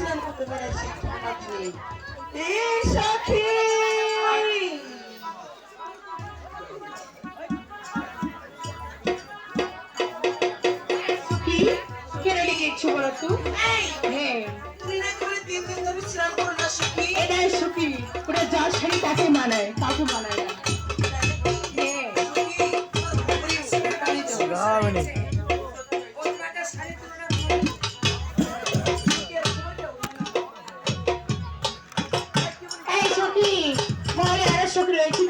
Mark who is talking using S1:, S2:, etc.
S1: বলেছিলাম তো তোমার টাকা দিয়ে এই সখী কিছু বলো তো হ্যাঁ এটাই সুখী ওটা যা শাড়ি তাকে মানায় তাকে মানায় না হ্যাঁ